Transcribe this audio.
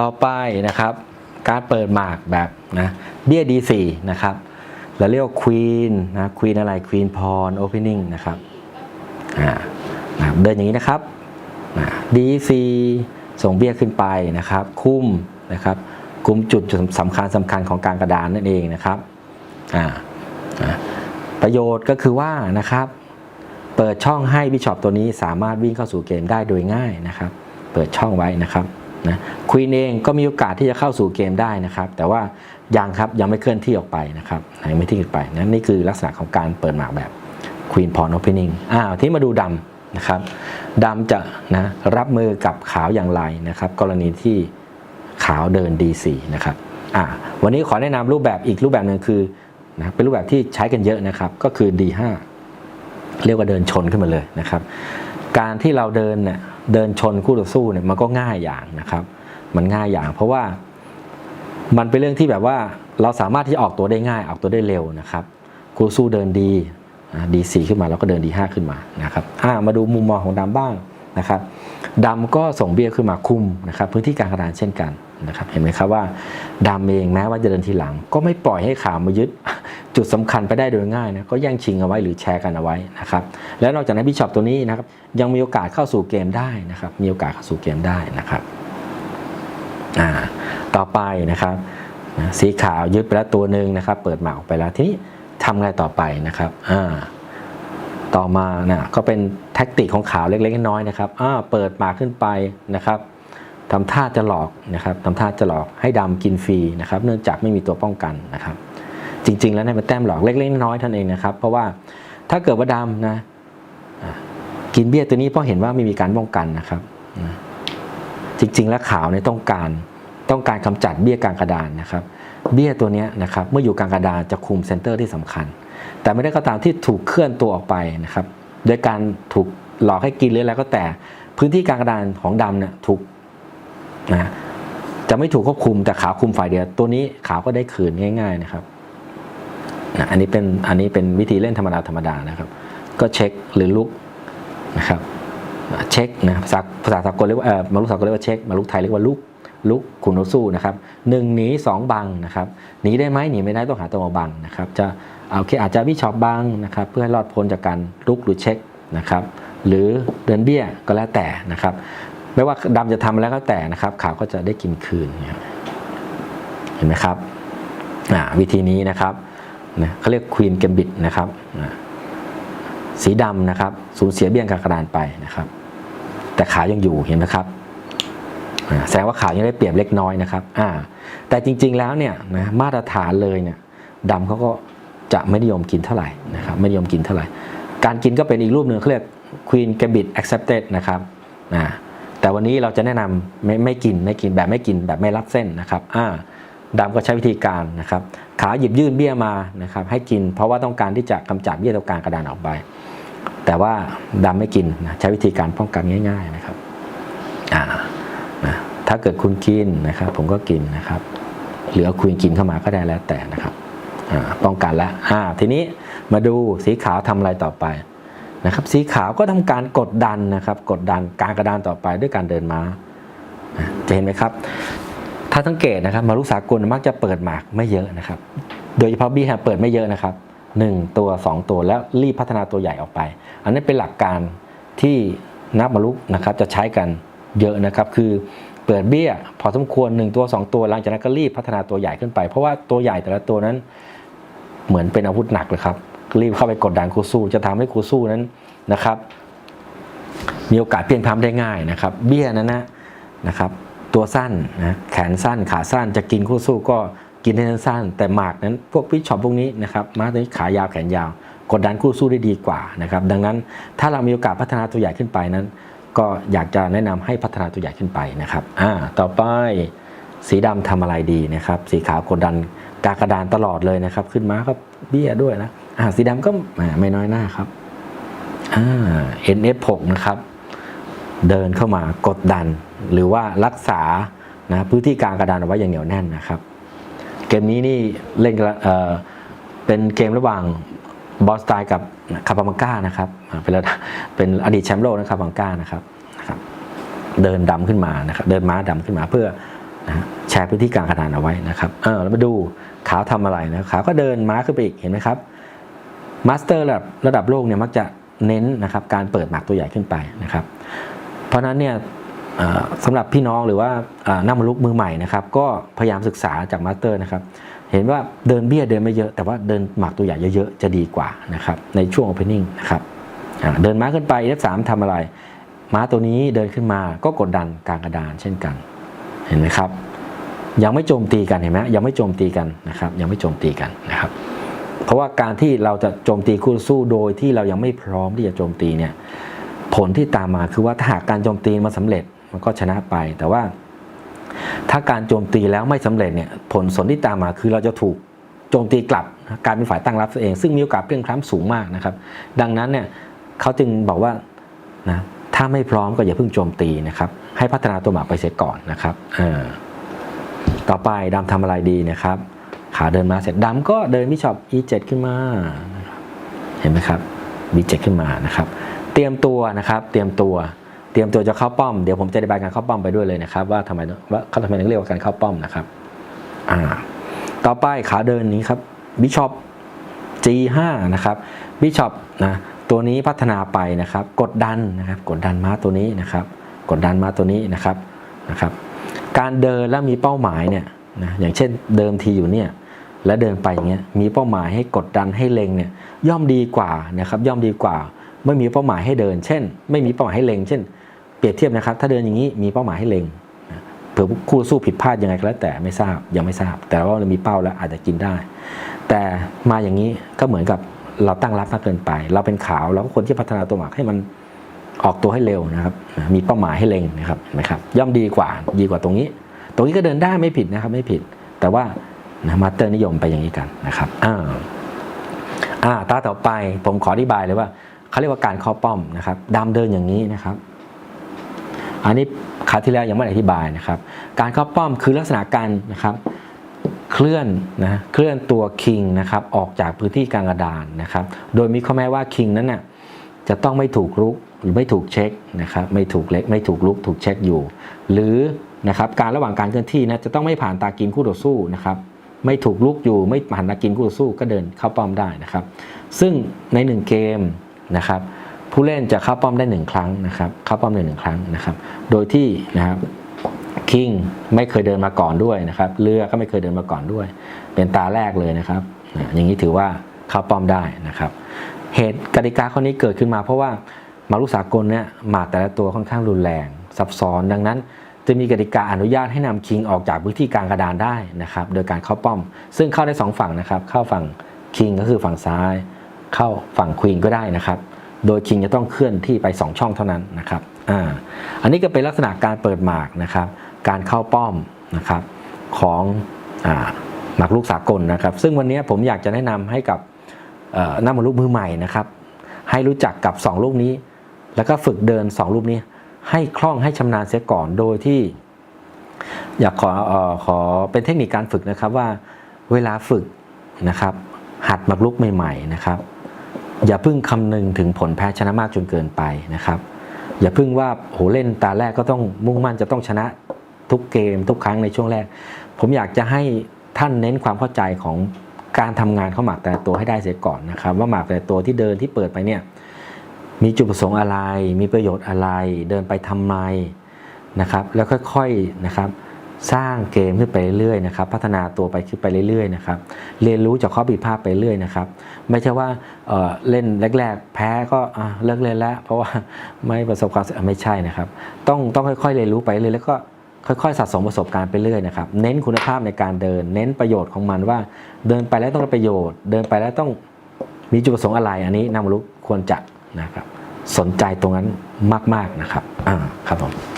ต่อไปนะครับ การเปิดหมากแบบนะเบี้ย D4 นะครับเราเรียกว่าควีนนะควีนอะไรควีนพรโอเพนนิ่งนะครับอ่านะเดินอย่างนี้นะครับนะ D4 ส่งเบี้ยขึ้นไปนะครับ คุ้มนะครับคุมจุดสำคัญสำคัญของการกระดานนั่นเองนะครับประโยชน์ก็คือว่านะครับ เปิดช่องให้บิชอปตัวนี้สามารถวิ่งเข้าสู่เกมได้โดยง่ายนะครับ เปิดช่องไว้นะครับ นะควีนเองก็มีโอกาสที่จะเข้าสู่เกมได้นะครับ แต่ว่ายังครับยังไม่เคลื่อนที่ออกไปนะครับยังไม่ที่ขึ้นไปนะนี่คือลักษณะของการเปิดหมากแบบควีนพอนโอเพนนิ่งอ้าวที่มาดูดำนะครับดำจะนะรับมือกับขาวอย่างไรนะครับ กรณีที่ขาวเดิน D4 นะครับอ่าวันนี้ขอแนะนำรูปแบบอีกรูปแบบหนึ่งคือนะเป็นรูปแบบที่ใช้กันเยอะนะครับ ก็คือ D5 เรียกว่าเดินชนขึ้นมาเลยนะครับ การที่เราเดินเนี่ยเดินชนคู่ต่อสู้เนี่ยมันก็ง่ายอย่างนะครับ มันง่ายอย่าง เพราะว่ามันเป็นเรื่องที่แบบว่าเราสามารถที่ออกตัวได้ง่ายออกตัวได้เร็วนะครับคู่สู้เดินดีดีสี่ขึ้นมาแล้วก็เดินดีห้าขึ้นมานะครับมาดูมุมมองของดำบ้างนะครับดำก็ส่งเบี้ยขึ้นมาคุมนะครับพื้นที่การกระดานเช่นกันนะครับเห็นไหมครับว่าดำเองแม้ว่าจะเดินทีหลัง ก็ไม่ปล่อยให้ขาวมายึด จุดสำคัญไปได้โดยง่ายนะก็แย่งชิงเอาไว้หรือแชร์กันเอาไว้นะครับแล้วนอกจากนั้นบิชอปตัวนี้นะครับยังมีโอกาสเข้าสู่เกมได้นะครับมีโอกาสเข้าสู่เกมได้นะครับอ่าต่อไปนะครับสีขาวยึดไปแล้วตัวหนึ่งนะครับ เปิดหมากออกไปแล้วทีนี้ทำไงต่อไปนะครับอ่าต่อมานะก็เป็นแท็กติกของขาวเล็กๆน้อยๆนะครับอ่าเปิดหมากขึ้นไปนะครับทำท่าจะหลอกนะครับทำท่าจะหลอกให้ดำกินฟรีนะครับ เนื่องจากไม่มีตัวป้องกันนะครับ จริง ๆ แล้วเนี่ยเป็นแต้มหลอกเล็กๆน้อยๆท่านเองนะครับ เพราะว่าถ้าเกิดว่าดำนะกินเบี้ยตัวนี้เพราะเห็นว่าไม่มีการป้องกันนะครับ จริง ๆ แล้วขาวเนี่ยต้องการต้องการกำจัดเบี้ยกลางกระดานนะครับ เบี้ยตัวนี้นะครับเมื่ออยู่กลางกระดานจะคุมเซนเตอร์ที่สำคัญ แต่ไม่ได้ก็ตามที่ถูกเคลื่อนตัวออกไปนะครับโดยการถูกหลอกให้กินหรืออะไรก็แต่ พื้นที่กลางกระดานของดำเนี่ยถูกนะจะไม่ถูกควบคุมแต่ขาวคุมฝ่ายเดียวตัวนี้ขาวก็ได้คืนง่าย ๆ นะครับ นะอันนี้เป็นอันนี้เป็นวิธีเล่นธรรมดาธรรมดานะครับ ก็เช็คหรือลุกนะครับเช็คนะภาษาภาษาสากลเรียกว่าเออมาลุกสากลเรียกว่าเช็คมาลุกไทยเรียกว่าลุกลุกคุณโนสู้นะครับหนึ่งหนีสองบังนะครับหนีได้ไหมหนีไม่ได้ต้องหาตัวมาบังนะครับจะเอาโอเคอาจจะวิชอบบังนะครับเพื่อให้รอดพ้นจากการลุกหรือเช็คนะครับหรือเดินเบี้ยก็แล้วแต่นะครับ ไม่ว่าดำจะทำแล้วก็แต่นะครับขาวก็จะได้กินคืนเห็นไหมครับวิธีนี้นะครับ นะเขาเรียกควีนเกมบิดนะครับนะสีดำนะครับ สูญเสียเบี้ยงกากระดานไปนะครับ แต่ขายังอยู่เห็นไหมครับแสดงว่าขาวยังได้เปรียบเล็กน้อยนะครับอ่าแต่จริงๆแล้วเนี่ยนะมาตรฐานเลยเนี่ยดำเขาก็จะไม่นิยมกินเท่าไหร่นะครับไม่นิยมกินเท่าไหร่ การกินก็เป็นอีกรูปหนึ่งเขาเรียก Queen Gambit Accepted นะครับนะแต่วันนี้เราจะแนะนำไม่ไม่กินไม่กินแบบไม่กินแบบไม่รับเส้นนะครับอ่า ดำก็ใช้วิธีการนะครับ ขาหยิบยื่นเบี้ยมานะครับ ให้กินเพราะว่าต้องการที่จะกำจัดเบี้ยตรงกลางกระดานออกไป แต่ว่าดำไม่กินนะใช้วิธีการป้องกันง่าย ๆนะครับอ่านะถ้าเกิดคุณกินนะครับ ผมก็กินนะครับเหรือคุณกินเข้ามาก็ได้แล้วแต่นะครับอ่าป้องกันแล้วอ่าทีนี้มาดูสีขาวทำอะไรต่อไปนะครับ สีขาวก็ทำการกดดันนะครับ กดดันกลางกระดานต่อไปด้วยการเดินม้าจะเห็นไหมครับ ถ้าสังเกตนะครับมารุสากลมักจะเปิดหมากไม่เยอะนะครับ โดยเฉพาะบี้แฮเปิดไม่เยอะนะครับหนึ่งตัวสองตัวแล้วรีบพัฒนาตัวใหญ่ออกไป อันนี้เป็นหลักการที่นักมารุนะครับจะใช้กันเยอะนะครับ คือเปิดเบี้ย พอสมควรหนึ่งตัวสองตัวหลังจากนั้นก็รีบพัฒนาตัวใหญ่ขึ้นไปเพราะว่าตัวใหญ่แต่ละตัวนั้นเหมือนเป็นอาวุธหนักเลยครับรีบเข้าไปกดดันคู่สู้ จะทำให้คู่สู้นั้นนะครับ มีโอกาสเพียงพล้ำได้ง่ายนะครับ เบี้ยนั้นนะนะครับ ตัวสั้นนะแขนสั้นขาสั้นจะกินคู่สู้ก็กินได้สั้นแต่หมากนั้นพวกพิชช็อปพวกนี้นะครับมาตัวนี้ขายาวแขนยาว กดดันคู่สู้ได้ดีกว่านะครับดังนั้นถ้าเรามีโอกาสพัฒนาตัวใหญ่ขึ้นไปนั้น ก็อยากจะแนะนำให้พัฒนาตัวใหญ่ขึ้นไปนะครับอ่าต่อไปสีดำทำอะไรดีนะครับ สีขาวกดดันกากระดานตลอดเลยนะครับ ขึ้นม้าก็เบี้ยด้วยนะอ่าสีดำก็ไม่น้อยหน้าครับอ่า NF6 นะครับ เดินเข้ามากดดัน หรือว่ารักษานะพื้นที่กลางกระดานเอาไว้อย่างเหนียวแน่นนะครับ เกมนี้นี่เล่นเเป็นเกมระหว่างบอสไตล์กับคาปามังก้านะครับเป็นเป็นอดีตแชมป์โลกนะครับบังก้านะครับนะครับเดินดำขึ้นมานะครับเดินม้าดำขึ้นมาเพื่อนะแชร์พื้นที่กลางกระดานเอาไว้นะครับเออแล้วมาดูขาวทำอะไรนะขาวก็เดินม้าขึ้นไปอีกเห็นไหมครับมาสเตอร์ระดับระดับโลกเนี่ยมักจะเน้นนะครับการเปิดหมากตัวใหญ่ขึ้นไปนะครับ เพราะนั้นเนี่ย สำหรับพี่น้องหรือว่านักมนุษย์มือใหม่นะครับ ก็พยายามศึกษาจากมาสเตอร์นะครับ เห็นว่าเดินเบี้ยเดินไม่เยอะ แต่ว่าเดินหมากตัวใหญ่เยอะๆ จะดีกว่านะครับ ในช่วง opening นะครับเดินม้าขึ้นไป F3 ทำอะไร ม้าตัวนี้เดินขึ้นมาก็กดดันกลางกระดานเช่นกัน เห็นไหมครับ ยังไม่โจมตีกันเห็นไหมยังไม่โจมตีกันนะครับ ยังไม่โจมตีกันนะครับ เพราะว่าการที่เราจะโจมตีคู่สู้โดยที่เรายังไม่พร้อมที่จะโจมตีเนี่ย ผลที่ตามมาคือว่าถ้าหากการโจมตีมันสำเร็จ มันก็ชนะไป แต่ว่า ถ้าการโจมตีแล้วไม่สำเร็จเนี่ยผลสนที่ตามมาคือเราจะถูกโจมตีกลับกลารเป็นฝ่ายตั้งรับตัวเอง ซึ่งมีโอกาสเพียงพล้ำสูงมากนะครับ ดังนั้นเนี่ยเขาจึงบอกว่านะถ้าไม่พร้อมก็อย่าเพิ่งโจมตีนะครับ ให้พัฒนาตัวหมากไปเสียก่อนนะครับต่อไปดำทำอะไรดีนะครับ ขาเดินมาเสร็จดำก็เดินมิชอป e7 ขึ้นมานะครับเห็นไหมครับ b7 ขึ้นมานะครับ เตรียมตัวนะครับ เตรียมตัว เตรียมตัวจะเข้าป้อมเดี๋ยวผมจะอธิบายการเข้าป้อมไปด้วยเลยนะครับ ว่าทำไมว่าเขาทำไมถึงเรียกว่าการเข้าป้อมนะครับ อ่า ต่อไปขาเดินนี้ครับบิชอป g5 นะครับบิชอปนะตัวนี้พัฒนาไปนะครับ กดดันนะครับ กดดันม้าตัวนี้นะครับ กดดันม้าตัวนี้นะครับนะครับ การเดินแล้วมีเป้าหมายเนี่ยนะอย่างเช่นเดิมทีอยู่เนี่ยและเดินไปอย่างเงี้ยมีเป้าหมายให้กดดันให้เล็งเนี่ยย่อมดีกว่านะครับย่อมดีกว่า ไม่มีเป้าหมายให้เดิน เช่น ไม่มีเป้าหมายให้เล็ง เช่น เปรียบเทียบนะครับ ถ้าเดินอย่างนี้มีเป้าหมายให้เล็งเผื่อคู่สู้ผิดพลาดยังไงก็แล้วแต่ไม่ทราบยังไม่ทราบ แต่ว่าเรามีเป้าแล้วอาจจะกินได้ แต่มาอย่างนี้ก็เหมือนกับเราตั้งรับมากเกินไป เราเป็นขาวเราก็ควรที่พัฒนาตัวหมากให้มันออกตัวให้เร็วนะครับ มีเป้าหมายให้เล็งนะครับนไหมครับ ย่อมดีกว่าดีกว่าตรงนี้ ตรงนี้ก็เดินได้ไม่ผิดนะครับไม่ผิด แต่ว่ามาสเตอร์นิยมไปอย่างนี้กันนะครับอ่าอ่าตาต่อไปผมขออธิบายเลยว่าเขาเรียกว่าการเข้าป้อมนะครับดำเดินอย่างนี้นะครับ อันนี้คาที่แล้วยังไม่ได้อธิบายนะครับ การเข้าป้อมคือลักษณะการนะครับเคลื่อนนะเคลื่อนตัวคิงนะครับออกจากพื้นที่กลางกระดานนะครับ โดยมีข้อแม้ว่าคิงนั้นน่ะจะต้องไม่ถูกลุกหรือไม่ถูกเช็คนะครับไม่ถูกเล็กไม่ถูกลุกถูกเช็คอยู่ หรือนะครับการระหว่างการเคลื่อนที่นะจะต้องไม่ผ่านตากินคู่ต่อสู้นะครับไม่ถูกลุกอยู่ไม่ผ่านตากินคู่ต่อสู้ก็เดินเข้าป้อมได้นะครับ ซึ่งในหนึ่งเกมนะครับ ผู้เล่นจะเข้าป้อมได้หนึ่งครั้งนะครับเข้าป้อมได้หนึ่งครั้งนะครับ โดยที่นะครับคิงไม่เคยเดินมาก่อนด้วยนะครับเรือก็ไม่เคยเดินมาก่อนด้วย เป็นตาแรกเลยนะครับ อย่างนี้ถือว่าเข้าป้อมได้นะครับ เหตุกติกาข้อนี้เกิดขึ้นมา เพราะว่ามารุสากลเนี่ยหมากแต่ละตัวค่อนข้างรุนแรง ซับซ้อนดังนั้นจะมีกติกาอนุญาตให้นำคิงออกจากพื้นที่กลางกระดานได้นะครับ โดยการเข้าป้อม ซึ่งเข้าได้สองฝั่งนะครับ เข้าฝั่งคิงก็คือฝั่งซ้าย เข้าฝั่งควีนก็ได้นะครับ โดยคิงจะต้องเคลื่อนที่ไป 2 ช่องเท่านั้นนะครับอ่าอันนี้ก็เป็นลักษณะการเปิดหมากนะครับ การเข้าป้อมนะครับของอ่าหมากรุกสากลนะครับ ซึ่งวันนี้ผมอยากจะแนะนำให้กับนักมากรุกมือใหม่นะครับ ให้รู้จักกับ 2 ลูกนี้ แล้วก็ฝึกเดิน 2 ลูกนี้ ให้คล่องให้ชำนาญเสียก่อนโดยที่ อยากขอออขอเป็นเทคนิคการฝึกนะครับว่าเวลาฝึกนะครับ หัดหมากรุกใหม่ ๆ นะครับ อย่าพิ่งคำนึงถึงผลแพ้ชนะมากจนเกินไปนะครับ อย่าพิ่งว่าโหเล่นตาแรกก็ต้องมุ่งมั่นจะต้องชนะทุกเกมทุกครั้งในช่วงแรก ผมอยากจะให้ท่านเน้นความเข้าใจของการทำงานเข้าหมากแต่ตัวให้ได้เสียก่อนนะครับ ว่าหมากแต่ตัวที่เดินที่เปิดไปเนี่ยมีจุดประสงค์อะไร มีประโยชน์อะไร เดินไปทำไมนะครับ แล้วค่อยๆนะครับ สร้างเกมขึ้นไปเรื่อยๆนะครับ พัฒนาตัวไปขึ้นไปเรื่อยๆนะครับเรียนรู้จากข้อผิดพลาดไปเรื่อยนะครับ ไม่ใช่ว่าเเล่นแรก ๆ แพ้ก็เลิกเล่นแล้ว เพราะว่าไม่ประสบความสำเร็จไม่ใช่นะครับ ต้องต้องค่อยๆเรียนรู้ไปเรื่อยแล้วก็ค่อยๆสะสมประสบการณ์ไปเรื่อยนะครับ เน้นคุณภาพในการเดิน เน้นประโยชน์ของมันว่า เดินไปแล้วต้องได้ประโยชน์ เดินไปแล้วต้องมีจุดประสงค์อะไรอันนี้นำรู้ควรจะนะครับ สนใจตรงนั้นมากๆนะครับอ่าครับผม